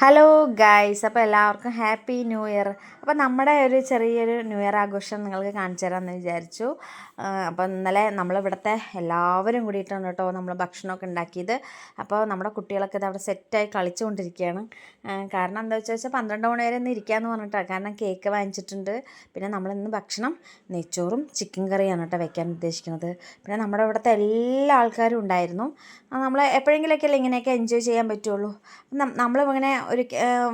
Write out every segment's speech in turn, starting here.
Hello guys അപ്പോൾ എല്ലാവർക്കും happy new year അപ്പോൾ നമ്മുടെ ഒരു ചെറിയൊരു ന്യൂ ഇയർ ആഘോഷം നിങ്ങൾക്ക് കാണിച്ചു തരാമെന്ന് വിചാരിച്ചു. അപ്പോൾ ഇന്നലെ നമ്മളിവിടുത്തെ എല്ലാവരും കൂടിയിട്ടാണ് കേട്ടോ നമ്മൾ ഭക്ഷണമൊക്കെ ഉണ്ടാക്കിയത്. അപ്പോൾ നമ്മുടെ കുട്ടികളൊക്കെ ഇത് അവിടെ സെറ്റായി കളിച്ചുകൊണ്ടിരിക്കുകയാണ്. കാരണം എന്താ വെച്ചാൽ വെച്ചാൽ പന്ത്രണ്ട് മണി വരെ ഇന്ന് ഇരിക്കാമെന്ന് പറഞ്ഞിട്ടാണ് കാരണം കേക്ക് വാങ്ങിച്ചിട്ടുണ്ട്. പിന്നെ നമ്മൾ ഇന്ന് ഭക്ഷണം നെയ്ച്ചോറും ചിക്കൻ കറിയാണ് കേട്ടോ വെക്കാൻ ഉദ്ദേശിക്കുന്നത്. പിന്നെ നമ്മുടെ ഇവിടുത്തെ എല്ലാ ആൾക്കാരും ഉണ്ടായിരുന്നു. നമ്മൾ എപ്പോഴെങ്കിലൊക്കെ അല്ലേ ഇങ്ങനെയൊക്കെ എൻജോയ് ചെയ്യാൻ പറ്റുള്ളൂ. നമ്മളിങ്ങനെ ഒരു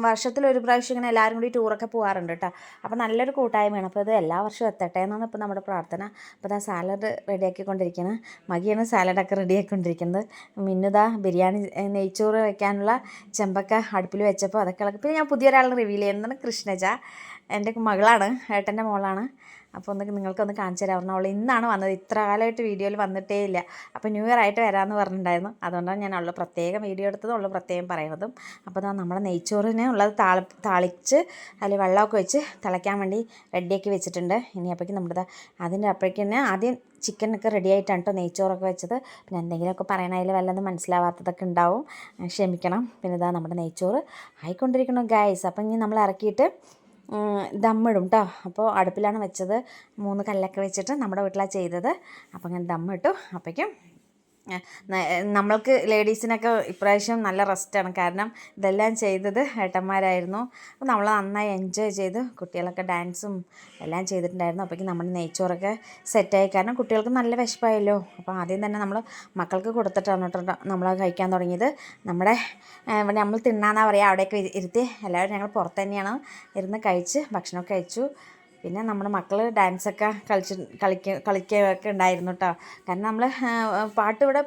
വർഷത്തിലൊരു പ്രാവശ്യം ഇങ്ങനെ എല്ലാവരും കൂടി ടൂറൊക്കെ പോകാറുണ്ട് കേട്ടോ അപ്പോൾ നല്ലൊരു കൂട്ടായ്മയാണ്. അപ്പോൾ ഇത് എല്ലാ വർഷവും എത്തട്ടെ എന്നാണ് ഇപ്പോൾ നമ്മുടെ പ്രാർത്ഥന. അപ്പോൾ ഇതാ സാലഡ് റെഡിയാക്കിക്കൊണ്ടിരിക്കുന്നത് മകിയാണ് സാലഡൊക്കെ റെഡിയാക്കിക്കൊണ്ടിരിക്കുന്നത്. മിന്നുതാ ബിരിയാണി നെയ്ച്ചോറ് വയ്ക്കാനുള്ള ചെമ്പക്ക അടുപ്പിൽ വെച്ചപ്പോൾ അതൊക്കെ ഇളക്കി. പിന്നെ ഞാൻ പുതിയൊരാളെ റിവീൽ ചെയ്യുന്നതാണ് കൃഷ്ണജ. എന്റെ മകളാണ് ഏട്ടന്റെ മോളാണ്. അപ്പോൾ ഒന്ന് നിങ്ങൾക്കൊന്ന് കാണിച്ചു തരാമായിരുന്നു അവൾ ഇന്നാണ് വന്നത്. ഇത്ര കാലമായിട്ട് വീഡിയോയിൽ വന്നിട്ടേ ഇല്ല. അപ്പോൾ ന്യൂ ഇയർ ആയിട്ട് വരാമെന്ന് പറഞ്ഞിട്ടുണ്ടായിരുന്നു. അതുകൊണ്ടാണ് ഞാൻ അവൾ പ്രത്യേകം വീഡിയോ എടുത്തതും അവൾ പ്രത്യേകം പറയുന്നതും. അപ്പോൾ അതാ നമ്മുടെ നെയ്ച്ചോറിനെ ഉള്ളത് താളി താളിച്ച് അതിൽ വെള്ളമൊക്കെ വെച്ച് തിളയ്ക്കാൻ വേണ്ടി റെഡിയാക്കി വെച്ചിട്ടുണ്ട്. ഇനി അപ്പോഴേക്കും നമ്മുടെ അതിന്റെ അപ്പോഴേക്കും തന്നെ ആദ്യം ചിക്കനൊക്കെ റെഡി ആയിട്ടാണ് കേട്ടോ നെയ്ച്ചോറൊക്കെ വെച്ചത്. പിന്നെ എന്തെങ്കിലുമൊക്കെ പറയണതിൽ വല്ലതും മനസ്സിലാവാത്തതൊക്കെ ഉണ്ടാവും. ക്ഷമിക്കണം. പിന്നെ ഇതാ നമ്മുടെ നെയ്ച്ചോറ് ആയിക്കൊണ്ടിരിക്കണം ഗായ്സ് അപ്പം ഇനി നമ്മൾ ഇറക്കിയിട്ട് ദമ്മിടും കേട്ടോ അപ്പോൾ അടുപ്പിലാണ് വെച്ചത്. മൂന്ന് കല്ലൊക്കെ വെച്ചിട്ട് നമ്മുടെ വീട്ടിലാണ് ചെയ്തത്. അപ്പോൾ ഞാൻ ദമ്മിട്ടു. അപ്പോഴേക്കും നമ്മൾക്ക് ലേഡീസിനൊക്കെ ഇപ്രാവശ്യം നല്ല റെസ്റ്റാണ് കാരണം ഇതെല്ലാം ചെയ്തത് ഏട്ടന്മാരായിരുന്നു. അപ്പോൾ നമ്മൾ നന്നായി എൻജോയ് ചെയ്ത് കുട്ടികളൊക്കെ ഡാൻസും എല്ലാം ചെയ്തിട്ടുണ്ടായിരുന്നു. അപ്പോഴേക്കും നമ്മുടെ നെയ്ച്ചോറൊക്കെ സെറ്റായി കാരണം കുട്ടികൾക്ക് നല്ല വിശപ്പായല്ലോ. അപ്പോൾ ആദ്യം തന്നെ നമ്മൾ മക്കൾക്ക് കൊടുത്തിട്ടാണ് കേട്ടോ നമ്മൾ കഴിക്കാൻ തുടങ്ങിയത്. നമ്മുടെ നമ്മൾ തിന്നാന്നാ പറയുക അവിടെയൊക്കെ ഇരുത്തി എല്ലാവരും ഞങ്ങൾ പുറത്ത് തന്നെയാണ്. ഇരുന്ന് കഴിച്ച് ഭക്ഷണമൊക്കെ കഴിച്ചു. പിന്നെ നമ്മുടെ മക്കൾ ഡാൻസൊക്കെ കളിച്ച് കളിക്കുക കളിക്കുകയൊക്കെ ഉണ്ടായിരുന്നു കേട്ടോ കാരണം നമ്മൾ പാട്ട് ഇവിടെ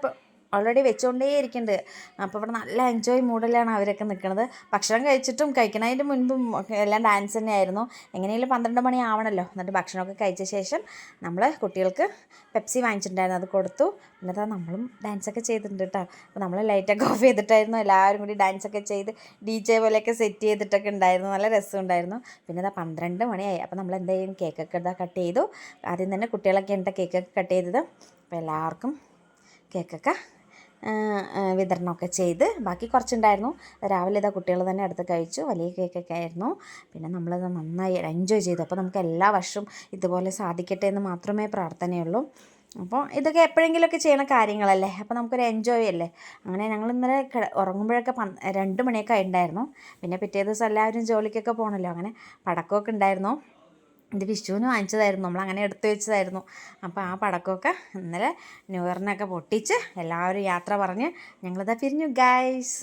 ഓൾറെഡി വെച്ചുകൊണ്ടേ ഇരിക്കുന്നുണ്ട് അപ്പോൾ ഇവിടെ നല്ല എൻജോയ് മൂഡിലാണ് അവരൊക്കെ നിൽക്കുന്നത് ഭക്ഷണം കഴിച്ചിട്ടും കഴിക്കണതിന്റെ മുൻപും എല്ലാം ഡാൻസ് തന്നെയായിരുന്നു. എങ്ങനെയെങ്കിലും പന്ത്രണ്ട് മണി ആവണമല്ലോ എന്നിട്ട് ഭക്ഷണമൊക്കെ കഴിച്ച ശേഷം നമ്മൾ കുട്ടികൾക്ക് പെപ്സി വാങ്ങിച്ചിട്ടുണ്ടായിരുന്നു. അത് കൊടുത്തു. എന്നിട്ട് നമ്മളും ഡാൻസൊക്കെ ചെയ്തിട്ടുണ്ട് കേട്ടോ. അപ്പോൾ നമ്മൾ ലൈറ്റൊക്കെ ഓഫ് ചെയ്തിട്ടായിരുന്നു. എല്ലാവരും കൂടി ഡാൻസൊക്കെ ചെയ്ത് ഡി ജെ പോലെയൊക്കെ സെറ്റ് ചെയ്തിട്ടൊക്കെ ഉണ്ടായിരുന്നു. നല്ല രസമുണ്ടായിരുന്നു പിന്നെ ഇതാ പന്ത്രണ്ട് മണിയായി. അപ്പോൾ നമ്മൾ എന്തെങ്കിലും കേക്കൊക്കെ ഇതാ കട്ട് ചെയ്തു. ആദ്യം തന്നെ കുട്ടികളൊക്കെ എന്റെ കേക്കൊക്കെ കട്ട് ചെയ്തത്. അപ്പോൾ എല്ലാവർക്കും കേക്കൊക്കെ വിതരണമൊക്കെ ചെയ്ത് ബാക്കി കുറച്ചുണ്ടായിരുന്നു. രാവിലെ ഇതാ കുട്ടികൾ തന്നെ എടുത്ത് കഴിച്ചു. വലിയ കേക്കൊക്കെ ആയിരുന്നു. പിന്നെ നമ്മളത് നന്നായി എൻജോയ് ചെയ്തു. അപ്പോൾ നമുക്ക് എല്ലാ വർഷവും ഇതുപോലെ സാധിക്കട്ടെ എന്ന് മാത്രമേ പ്രാർത്ഥനയുള്ളൂ. അപ്പോൾ ഇതൊക്കെ എപ്പോഴെങ്കിലുമൊക്കെ ചെയ്യണ കാര്യങ്ങളല്ലേ? അപ്പോൾ നമുക്കൊരു എൻജോയ് അല്ലേ? അങ്ങനെ ഞങ്ങൾ ഇന്നലെ ഉറങ്ങുമ്പോഴൊക്കെ രണ്ട് മണിയൊക്കെ ഉണ്ടായിരുന്നു പിന്നെ പിറ്റേ ദിവസം എല്ലാവരും ജോലിക്കൊക്കെ പോകണമല്ലോ അങ്ങനെ പടക്കമൊക്കെ ഉണ്ടായിരുന്നു. ഇത് വിഷുവിന് വാങ്ങിച്ചതായിരുന്നു. നമ്മൾ അങ്ങനെ എടുത്തു വെച്ചതായിരുന്നു. അപ്പോൾ ആ പടക്കമൊക്കെ ഇന്നലെ ന്യൂ ഇയറിനൊക്കെ പൊട്ടിച്ച് എല്ലാവരും യാത്ര പറഞ്ഞ് ഞങ്ങളിതാ പിരിഞ്ഞു ഗൈസ്